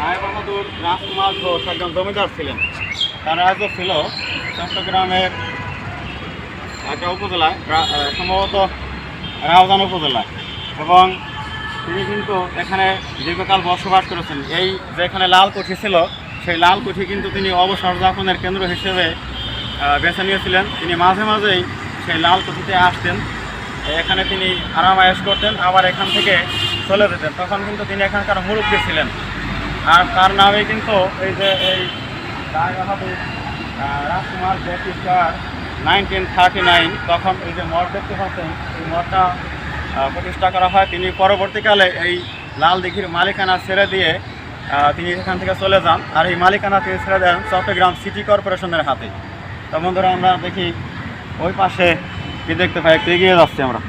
রায় বাহাদুর রাজকুমার ঘোষ একজন জমিদার ছিলেন। তার রাজ্য ছিল চট্টগ্রামের একটা উপজেলায় সম্ভবত রাউজান উপজেলায়। এবং তিনি কিন্তু এখানে দীর্ঘকাল বসবাস করেছেন। এই যেখানে লাল কুঠি ছিল, সেই লাল কুঠি কিন্তু তিনি অবসর যাপনের কেন্দ্র হিসেবে বেছে নিয়েছিলেন। তিনি মাঝে মাঝেই সেই লাল কুঠিতে আসতেন। এখানে তিনি আরাম আয়েস করতেন, আবার এখান থেকে চলে যেতেন। তখন কিন্তু তিনি এখানকার মুরব্বী ছিলেন। আর তার নামে কিন্তু এই যে এই রাজকুমার ব্রিটিশকার নাইনটিন থার্টি নাইন তখন এই যে মঠ দেখতে পাচ্ছেন, এই মঠটা প্রতিষ্ঠা করা হয়। তিনি পরবর্তীকালে এই লাল দিঘির মালিকানা ছেড়ে দিয়ে তিনি এখান থেকে চলে যান। আর এই মালিকানা তিনি ছেড়ে দেন চট্টগ্রাম সিটি কর্পোরেশনের হাতে। তো বন্ধুরা, আমরা দেখি ওই পাশে কি দেখতে পাই, একটু এগিয়ে যাচ্ছি আমরা।